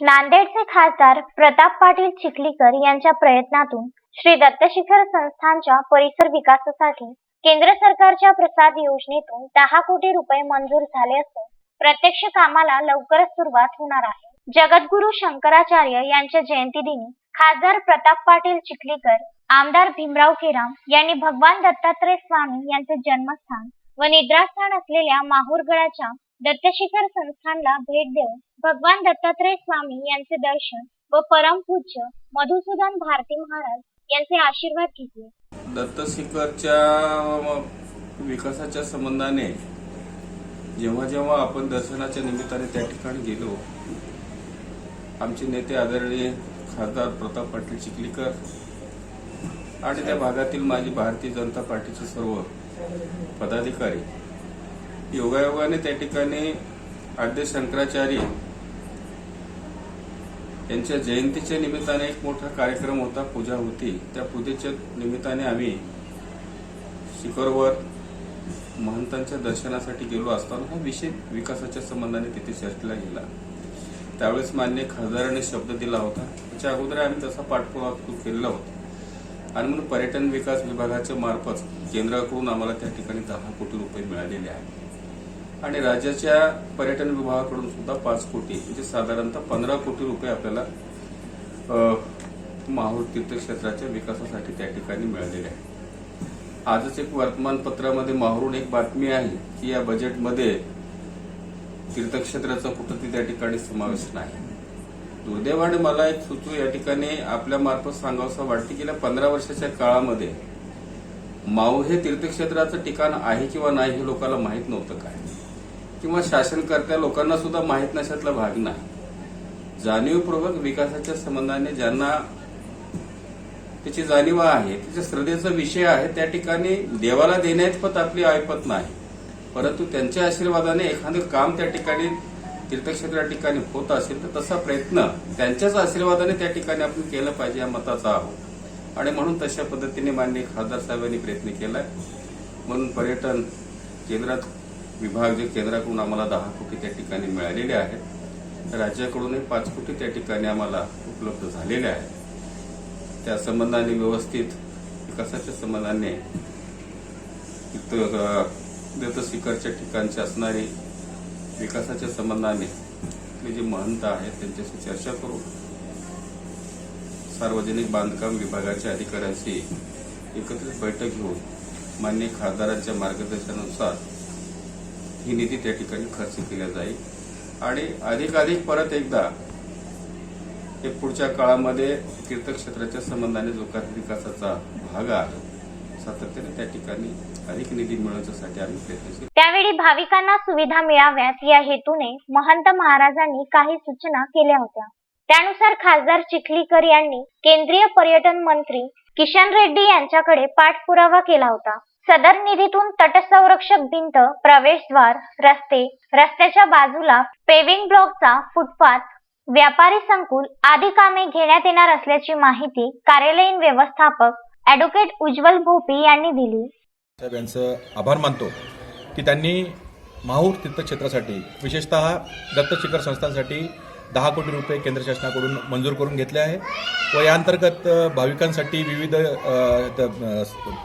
नांदेडचे खासदार प्रताप पाटील चिखलीकर यांच्या प्रयत्नातून श्री दत्तशिखर संस्थानच्या परिसर विकासासाठी केंद्र सरकारच्या प्रसाद योजनेतून दहा कोटी रुपये मंजूर झाले असून प्रत्यक्ष कामाला लवकरच सुरुवात होणार आहे. जगद्गुरु शंकराचार्य यांच्या जयंतीदिनी खासदार प्रताप पाटील चिखलीकर आमदार भीमराव केराम यांनी भगवान दत्तात्रय स्वामी यांचे जन्मस्थान व निद्रास्थान असलेल्या माहूरगडाच्या दत्तशिखर संस्थानला भेट देऊन भगवान दत्तात्रय स्वामी यांचे दर्शन व परमपूज्य मधुसूदन भारती महाराज यांचे आशीर्वाद घेतले. दत्तशिखरच्या विकासाच्या संबंधाने जेव्हा जेव्हा आपण दर्शनाच्या निमित्ताने त्या ठिकाणी गेलो आमचे नेते आदरणीय खासदार प्रताप पाटील चिखलीकर आणि त्या भागातील माझी भारतीय जनता पार्टीचे सर्व पदाधिकारी योगायोगाने त्या ठिकाणी आद्य शंकराचार्य यांच्या जयंतीच्या निमित्ताने एक मोठा कार्यक्रम होता पूजा होती. त्या पूजेच्या निमित्ताने आम्ही शिखरवर महंतांच्या दर्शनासाठी गेलो असताना हा विषय विकासाच्या संबंधाने तिथे चर्चेला गेला. त्यावेळेस मान्य खासदाराने शब्द दिला होता. त्याच्या अगोदर आम्ही तसा पाठपुरावा केलेला होता. आणि म्हणून पर्यटन विकास विभागाच्या मार्फत केंद्राकडून आम्हाला त्या ठिकाणी दहा कोटी रुपये मिळालेले आहेत. आणि राज्याच्या पर्यटन विभागाकडून सुद्धा पाच कोटी म्हणजे साधारणतः पंधरा कोटी रुपये आपल्याला माहूर तीर्थक्षेत्राच्या विकासासाठी त्या ठिकाणी मिळालेले आहे आजच एक वर्तमानपत्रामध्ये माहूरून एक बातमी आहे की या बजेटमध्ये तीर्थक्षेत्राचा कुठंतरी त्या ठिकाणी समावेश नाही. दुर्दैवाने मला एक सुचू या ठिकाणी आपल्या मार्फत सांगावं वाटते गेल्या पंधरा वर्षाच्या काळामध्ये माऊ हे तीर्थक्षेत्राचं ठिकाण आहे किंवा नाही हे लोकांना माहीत नव्हतं काय. किंवा शासनकर्त्या लोकांना सुद्धा माहीत नसल्यातला भाग नाही. जाणीवपूर्वक विकासाच्या संबंधाने ज्यांना त्याची जाणीव आहे त्याच्या श्रद्धेचा विषय आहे त्या ठिकाणी देवाला देण्यात आपली ऐपत नाही. परंतु त्यांच्या आशीर्वादाने एखादं काम त्या ठिकाणी तीर्थक्षेत्रा ठिकाणी होत असेल तर तसा प्रयत्न त्यांच्याच आशीर्वादाने त्या ठिकाणी आपण केलं पाहिजे या मताचा आहोत. आणि म्हणून तशा पद्धतीने माननीय खासदार साहेबांनी प्रयत्न केलाय. म्हणून पर्यटन केंद्रात विभाग जे केंद्राकडून आम्हाला दहा कोटी त्या ठिकाणी मिळालेले आहेत राज्याकडूनही पाच कोटी त्या ठिकाणी आम्हाला उपलब्ध झालेले आहेत. त्या संबंधाने व्यवस्थित विकासाच्या संबंधाने इथं ठिकाणची असणारी विकासाच्या संबंधाने आपले जे महंत आहेत त्यांच्याशी चर्चा करू. सार्वजनिक बांधकाम विभागाच्या अधिकाऱ्यांशी एकत्रित बैठक घेऊन मान्य खासदारांच्या मार्गदर्शनानुसार ही निधी त्या ठिकाणी खर्च केला जाईल. आणि अधिकाधिक परत एकदा हे पुढच्या काळामध्ये तीर्थक्षेत्राच्या संबंधाने जो काही विकासाचा भाग आहे सातत्याने त्या ठिकाणी अधिक निधी मिळवण्यासाठी आम्ही प्रयत्नशील त्यावेळी भाविकांना सुविधा मिळाव्यात या हेतूने महंत महाराजांनी काही सूचना केल्या होत्या. त्यानुसार खासदार चिखलीकर यांनी केंद्रीय पर्यटन मंत्री किशन रेड्डी यांच्याकडे पाठपुरावा केला होता. सदर निधीतून तटसंरक्षक भिंत प्रवेशद्वार रस्ते रस्त्याच्या बाजूला पेविंग ब्लॉकचा फुटपाथ व्यापारी संकुल आदी कामे घेण्यात येणार असल्याची माहिती कार्यालयीन व्यवस्थापक ऍडव्होकेट उज्ज्वल भोपी यांनी दिली. साहेब यांचं आभार मानतो की त्यांनी माहूर तीर्थक्षेत्रासाठी विशेषतः दत्तशिखर संस्थांसाठी दहा कोटी रुपये केंद्र शासनाकडून मंजूर करून घेतले आहे. व या अंतर्गत भाविकांसाठी विविध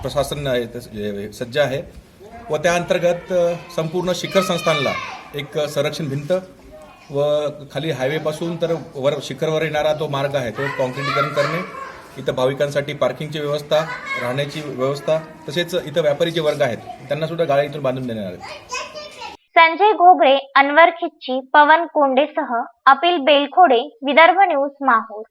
प्रशासन सज्ज आहे. व त्या अंतर्गत संपूर्ण शिखर संस्थानला एक संरक्षण भिंत व खाली हायवेपासून तर वर शिखरवर येणारा तो मार्ग आहे तो कॉन्क्रिटीकरण करणे इथं भाविकांसाठी पार्किंगची व्यवस्था राहण्याची व्यवस्था तसेच इथं व्यापारी जे वर्ग आहेत त्यांना सुद्धा गाड्या इथून बांधून देणार आहेत संजय घोगरे अनवर खिच्ची पवन कोंडेसह अपिल बेलखोडे विदर्भ न्यूज माहूर.